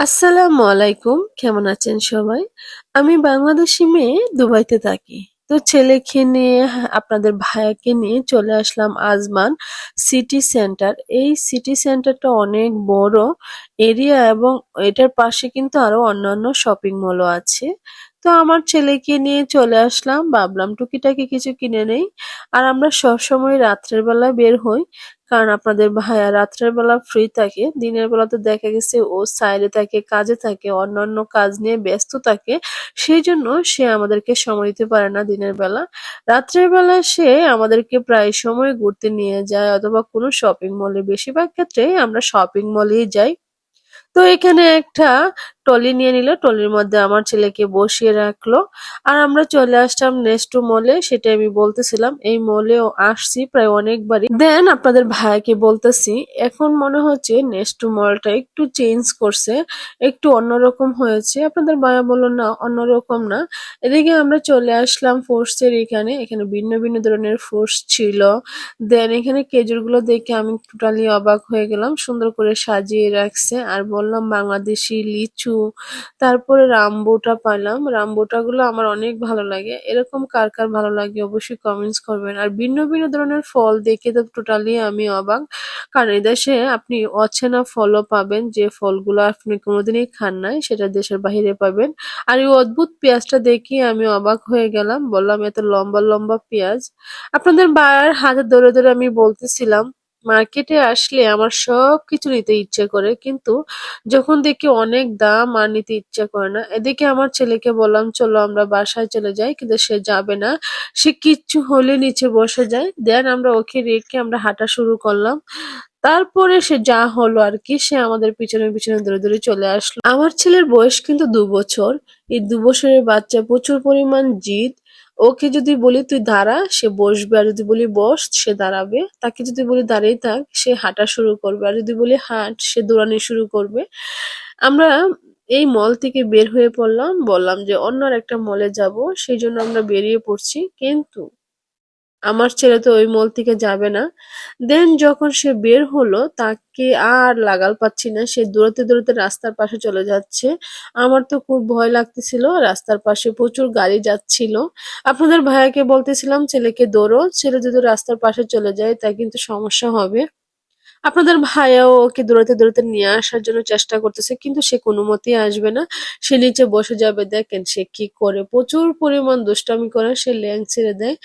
আসসালামু আলাইকুম, কেমন আছেন সবাই? আমি বাংলাদেশি মেয়ে, দুবাইতে থাকি। তো ছেলেকে নিয়ে, আপনাদের ভাইয়াকে নিয়ে চলে আসলাম আজমান সিটি সেন্টার। এই সিটি সেন্টারটা অনেক বড় এরিয়া এবং এটার পাশে কিন্তু আরও অন্যান্য শপিং মলও আছে। তো আমার ছেলেকে নিয়ে চলে আসলাম, ভাবলাম টুকিটাকি কিছু কিনে নেই। আর আমরা সবসময় রাত্রের বেলা বের হই। কারণ আপনাদের ভাইয়া রাত্রের বেলা ফ্রি থাকে, দিনের বেলা তো দেখা গেছে ও সাইডে থাকে, কাজে থাকে, অন্যান্য কাজ নিয়ে ব্যস্ত থাকে, সেই জন্য সে আমাদেরকে সময় দিতে পারে না দিনের বেলা। রাত্রের বেলা সে আমাদেরকে প্রায় সময় ঘুরতে নিয়ে যায় অথবা কোনো শপিং মলে বেশিরভাগ ক্ষেত্রে আমরা শপিং মলেই যাই। তো এখানে একটা টলি নিয়ে নিল টলির মধ্যে আমার ছেলেকে বসিয়ে রাখল। আর আমরা চলে আসলাম নেক্সট মলে সেটা আমি বলতেছিলাম। এই মলেও আসছি প্রায় অনেকবারই। দেন আপনাদের ভাইকে বলতেছি, এখন মনে হচ্ছে নেক্সট মলটা একটু চেঞ্জ করছে, একটু অন্যরকম হয়েছে। আপনাদের ভাইয়া বলল, না, অন্যরকম না। এদিকে আমরা চলে আসলাম ফোর্সের এখানে এখানে ভিন্ন ভিন্ন ধরনের ফোর্স ছিল। দেন এখানে খেজুরগুলো দেখে আমি টোটালি অবাক হয়ে গেলাম, সুন্দর করে সাজিয়ে রাখছে। আর বললাম, বাংলাদেশি লিচু তারপরে রামবোটা পাইলাম রামবোটা গুলো আমার অনেক ভালো লাগে। এরকম কার কার ভালো লাগে অবশ্যই কমেন্টস করবেন। আর ভিন্ন ভিন্ন ধরনের ফল দেখে তো টোটালি আমি অবাক। কারণ এদেশে আপনি অচেনা ফলও পাবেন। যে ফলগুলো আপনি কোনোদিনই খান নাই, সেটা দেশের বাইরে পাবেন। আর এই অদ্ভুত পেঁয়াজটা দেখে আমি অবাক হয়ে গেলাম। বললাম, এত লম্বা লম্বা পেঁয়াজ। আপনাদের বায়ার হাতে ধরে ধরে আমি বলতেছিলাম মার্কেটে আসলে আমার সবকিছু নিতে ইচ্ছে করে, কিন্তু যখন দেখি অনেক দাম আর নিতে ইচ্ছে করে না, এদিকে আমার ছেলেকে বললাম, চলো আমরা বাসায় চলে যাই। কিন্তু সে যাবে না। সে কিচ্ছু হলে নিচে বসে যায়। দেন আমরা ওকে রেখে আমরা হাঁটা শুরু করলাম। তারপরে সে যা হলো আর কি, সে আমাদের পিছনে পিছনে ধরে ধরে চলে আসলো। আমার ছেলের বয়স কিন্তু দু বছর। এই দু বছরের বাচ্চা প্রচুর পরিমাণ জিদ। ওকে যদি বলি, তুই দাঁড়া, সে বসবে। আর যদি বলি, বস, সে দাঁড়াবে। তাকে যদি বলি দাঁড়িয়ে থাক, সে হাঁটা শুরু করবে। আর যদি বলি, হাঁট, সে দৌড়ানি শুরু করবে। আমরা এই মল থেকে বের হয়ে পড়লাম। বললাম যে, অন্য একটা মলে যাব, সেই জন্য আমরা বেরিয়ে পড়ছি। কিন্তু আমার ছেলে তো ওই মল থেকে যাবে না। দেন যখন সে বের হলো, তাকে আর লাগাল পাচ্ছি না। সে দৌড়াতে দৌড়াতে রাস্তার পাশে চলে যাচ্ছে। আমার তো খুব ভয় লাগতেছিল। রাস্তার পাশে প্রচুর গাড়ি যাচ্ছিল। আপনাদের ভাইয়াকে বলতেছিলাম, ছেলেকে দৌড়ো। ছেলে যদি রাস্তার পাশে চলে যায় তা কিন্তু সমস্যা হবে। আপনাদের ভাইয়াও ওকে দৌড়াতে দৌড়াতে নিয়ে আসার জন্য চেষ্টা করতেছে, কিন্তু সে কোনো মতেই আসবে না। সে নিচে বসে যাবে, দেখেন সে কি করে। প্রচুর পরিমাণ দুষ্টামি করে, সে ল্যাং ছেড়ে দেয়।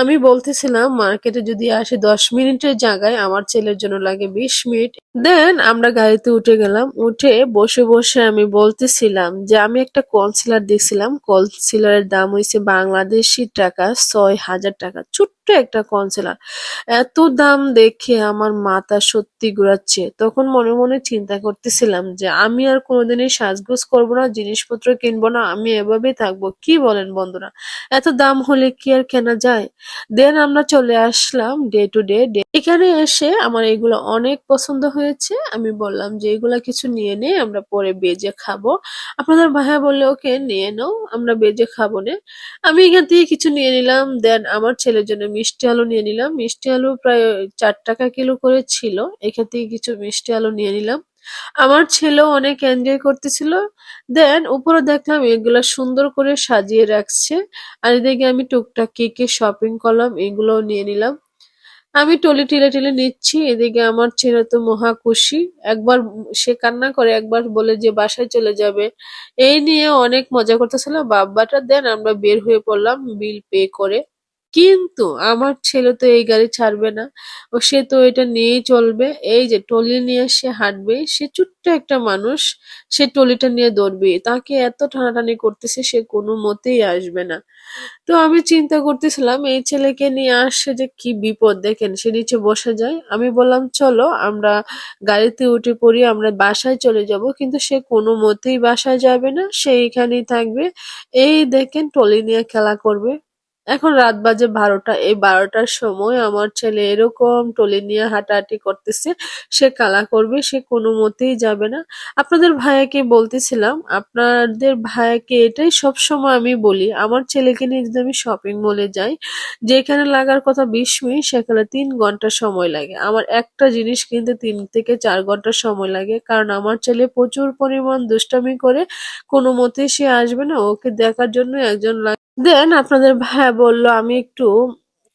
আমি বলতেছিলাম, মার্কেটে যদি আসে দশ মিনিটের জায়গায়, আমার ছেলের জন্য লাগে বিশ মিনিট। দেন আমরা গাড়িতে উঠে গেলাম। উঠে বসে বসে আমি বলতেছিলাম যে, আমি একটা কনসিলার দেখছিলাম। কনসিলারের দাম হয়েছে বাংলাদেশি টাকা ছয় হাজার টাকা। ছোট্ট একটা কনসিলার এত দাম দেখে আমার মাথা সত্যি ঘুরাচ্ছে। তখন মনে মনে চিন্তা করতেছিলাম যে, আমি আর কোনোদিনই সাজগোজ করব না, জিনিসপত্র কিনবো না, আমি এভাবেই থাকব। কি বলেন বন্ধুরা? এত দাম হলে কি আর কেনা যায়? দেন আমরা চলে আসলাম ডে টু ডে ডে এখানে এসে আমার এগুলো অনেক পছন্দ হয়েছে। আমি বললাম যে, এগুলা কিছু নিয়ে নে, আমরা পরে বেজে খাব। আপনাদের ভাইয়া বললে, ওকে, নিয়ে নাও, আমরা বেজে খাব নে। আমি এখান থেকে কিছু নিয়ে নিলাম। দেন আমার ছেলের জন্য মিষ্টি আলু নিয়ে নিলাম। মিষ্টি আলু প্রায় চার টাকা কিলো করে ছিল। এখান থেকে কিছু মিষ্টি আলু নিয়ে নিলাম। আমার ছেলেও অনেক এনজয় করতেছিল। দেন উপরে দেখলাম এগুলা সুন্দর করে সাজিয়ে রাখছে। আর এদিকে আমি টুকটাক কে কে শপিং করলাম, এগুলোও নিয়ে নিলাম। আমি টলি টিলে টিলে নিচ্ছি। এদিকে আমার ছেলে তো মহা খুশি। একবার সে কান্না করে একবার বলে যে বাসায় চলে যাবে। এই নিয়ে অনেক মজা করতেছিল। বাব্বাটা দেন আমরা বের হয়ে পড়লাম বিল পে করে। কিন্তু আমার ছেলে তো এই গাড়ি ছাড়বে না। ও, সে তো এটা নিয়েই চলবে। এই যে টলি নিয়ে সে হাঁটবে, সে ছোট্ট একটা মানুষ, সে টলিটা নিয়ে দৌড়বে। তাকে এত টানাটানি করতেছে, সে কোনো মতেই আসবে না। তো আমি চিন্তা করতেছিলাম, এই ছেলেকে নিয়ে আসছে যে কি বিপদ। দেখেন, সে নিচে বসে যায়। আমি বললাম, চলো, আমরা গাড়িতে উঠে পড়ি, আমরা বাসায় চলে যাব। কিন্তু সে কোনো মতেই বাসায় যাবে না, সে এখানেই থাকবে। এই দেখেন টলি নিয়ে খেলা করবে। এখন রাত বাজে বারোটা, এই বারোটার সময় আমার ছেলে এরকম টলি নিয়ে হাঁটাহাঁটি করতেছে, সে কালা করবে, সে কোনো মতেই যাবে না। আপনাদের ভাইয়াকে বলতেছিলাম, আপনাদের ভাইয়াকে এটাই সব সময় আমি বলি, আমার ছেলেকে নিয়ে যদি আমি শপিং মলে যাই, যেখানে লাগার কথা বিশ মিনিট, সেখানে তিন ঘণ্টা সময় লাগে। আমার একটা জিনিস কিনতে তিন থেকে চার ঘণ্টা সময় লাগে, কারণ আমার ছেলে প্রচুর পরিমাণ দুষ্টামি করে, কোনো মতেই সে আসবে না, ওকে দেখার জন্য একজন দেন আপনাদের ভাইয়া বলল, আমি একটু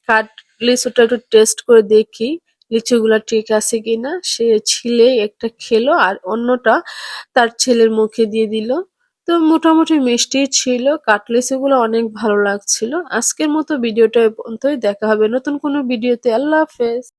কাঠ লিচুটা একটু টেস্ট করে দেখি, লিচুগুলা ঠিক আছে কিনা? সে ছিলে একটা খেলো আর অন্যটা তার ছেলের মুখে দিয়ে দিল। তো মোটামুটি মিষ্টি ছিল কাটলেসিগুলো অনেক ভালো লাগছিল। আজকের মতো ভিডিওটা পর্যন্তই, দেখা হবে নতুন কোনো ভিডিওতে। আল্লাহ হাফেজ।